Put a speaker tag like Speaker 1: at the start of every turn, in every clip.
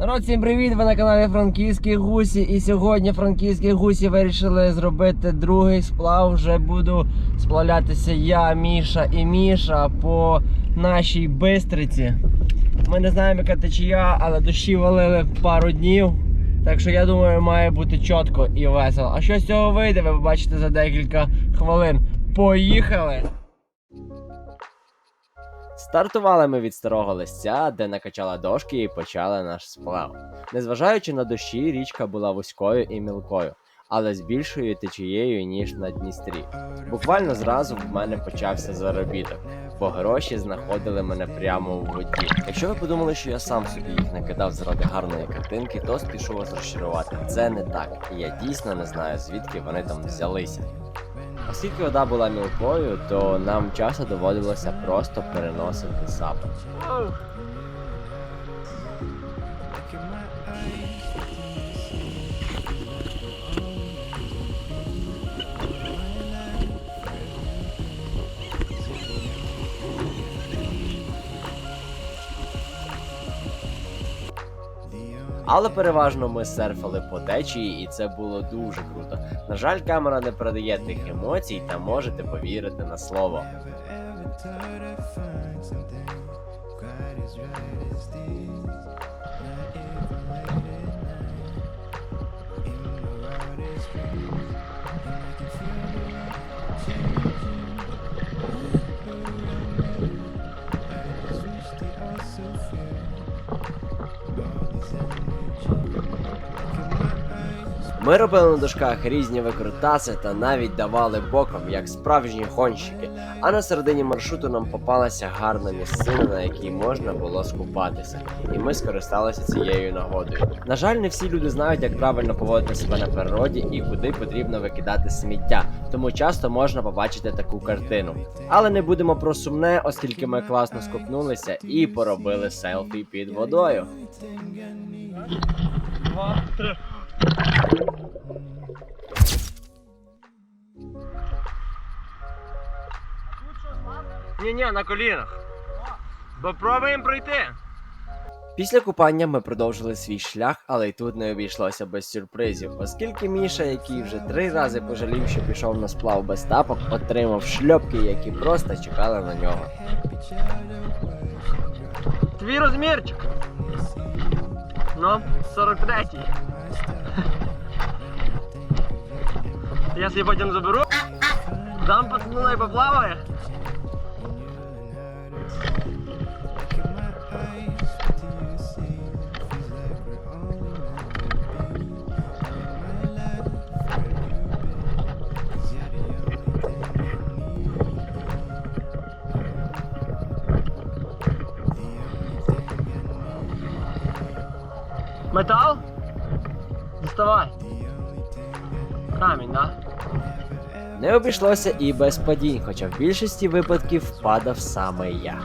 Speaker 1: Народ, всім привіт! Ви на каналі Франківські Гусі. І сьогодні франківські гусі вирішили зробити другий сплав. Вже буду сплавлятися я, Міша і Міша по нашій бистриці. Ми не знаємо, яка течія, але дощі валили пару днів. Так що я думаю, має бути чітко і весело. А що з цього вийде, ви побачите за декілька хвилин. Поїхали! Стартували ми від старого листя, де накачала дошки і почали наш сплав. Незважаючи на дощі, річка була вузькою і мілкою, але з більшою течією, ніж на Дністрі. Буквально зразу в мене почався заробіток, бо гроші знаходили мене прямо у воді. Якщо ви подумали, що я сам собі їх накидав заради гарної картинки, то спішу вас розчарувати. Це не так, і я дійсно не знаю, звідки вони там взялися. Оскільки вода була мілкою, то нам часто доводилося просто переносити сапи. Але переважно ми серфили по течії, і це було дуже круто. На жаль, камера не передає тих емоцій, та можете повірити на слово. Ми робили на дошках різні викрутаси та навіть давали боком, як справжні гонщики. А на середині маршруту нам попалася гарна місцина, на якій можна було скупатися, і ми скористалися цією нагодою. На жаль, не всі люди знають, як правильно поводити себе на природі і куди потрібно викидати сміття, тому часто можна побачити таку картину. Але не будемо про сумне, оскільки ми класно скупнулися і поробили селфі під водою. Ні-ні, на колінах. Бо пробуємо пройти. Після купання ми продовжили свій шлях, але й тут не обійшлося без сюрпризів, оскільки Міша, який вже три рази пожалів, що пішов на сплав без тапок, отримав шльопки, які просто чекали на нього. Твій розмірчик. Ну, 43-й. Я собі потім заберу. Дам пацану і поплаває. Метал? Діставай. Камінь, да? Не обійшлося і без падінь, хоча в більшості випадків впадав саме я.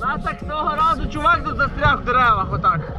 Speaker 1: На так того разу чувак тут застряг в деревах отак.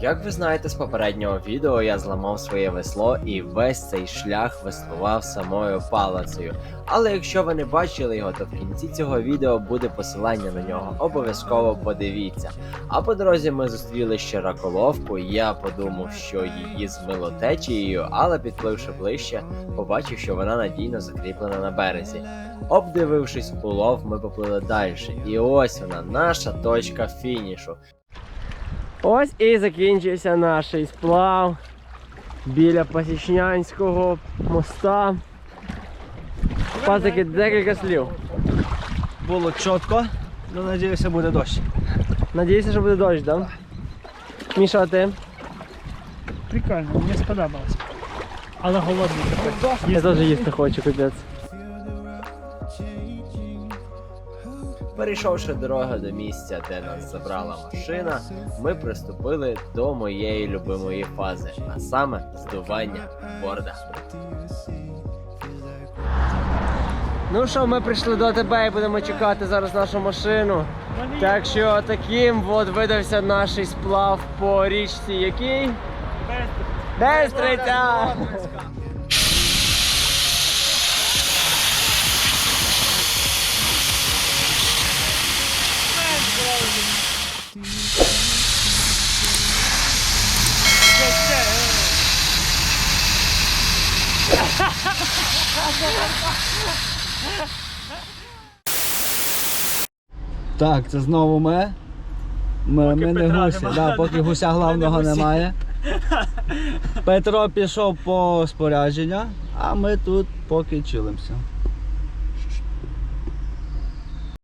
Speaker 1: Як ви знаєте з попереднього відео, я зламав своє весло і весь цей шлях веслував самою палицею. Але якщо ви не бачили його, то в кінці цього відео буде посилання на нього. Обов'язково подивіться. А по дорозі ми зустріли ще раколовку. Я подумав, що її змило течією, але підпливши ближче, побачив, що вона надійно закріплена на березі. Обдивившись улов, ми поплили далі. І ось вона, наша точка фінішу. Ось і закінчився наш сплав біля Пасічнянського моста. Пасики, декілька слів.
Speaker 2: Було чітко, але надіюся буде дощ.
Speaker 1: Надіюся, що буде дощ, да? Міша, а ти?
Speaker 3: Прикольно, мені сподобалось. Але голодний.
Speaker 1: Я теж їсти хочу, капець. Перейшовши дорогу до місця, де нас забрала машина, ми приступили до моєї любимої фази, а саме здування борда. Ну що, ми прийшли до тебе і будемо чекати зараз нашу машину. Так що таким от видався наш сплав по річці, який? Бестриця!
Speaker 2: Так, це знову ми. Ми, ми не
Speaker 3: Петра
Speaker 2: гуся,
Speaker 3: нема.
Speaker 2: да, поки гуся главного
Speaker 3: гусі.
Speaker 2: немає. Петро пішов по спорядження, а ми тут поки чилимося.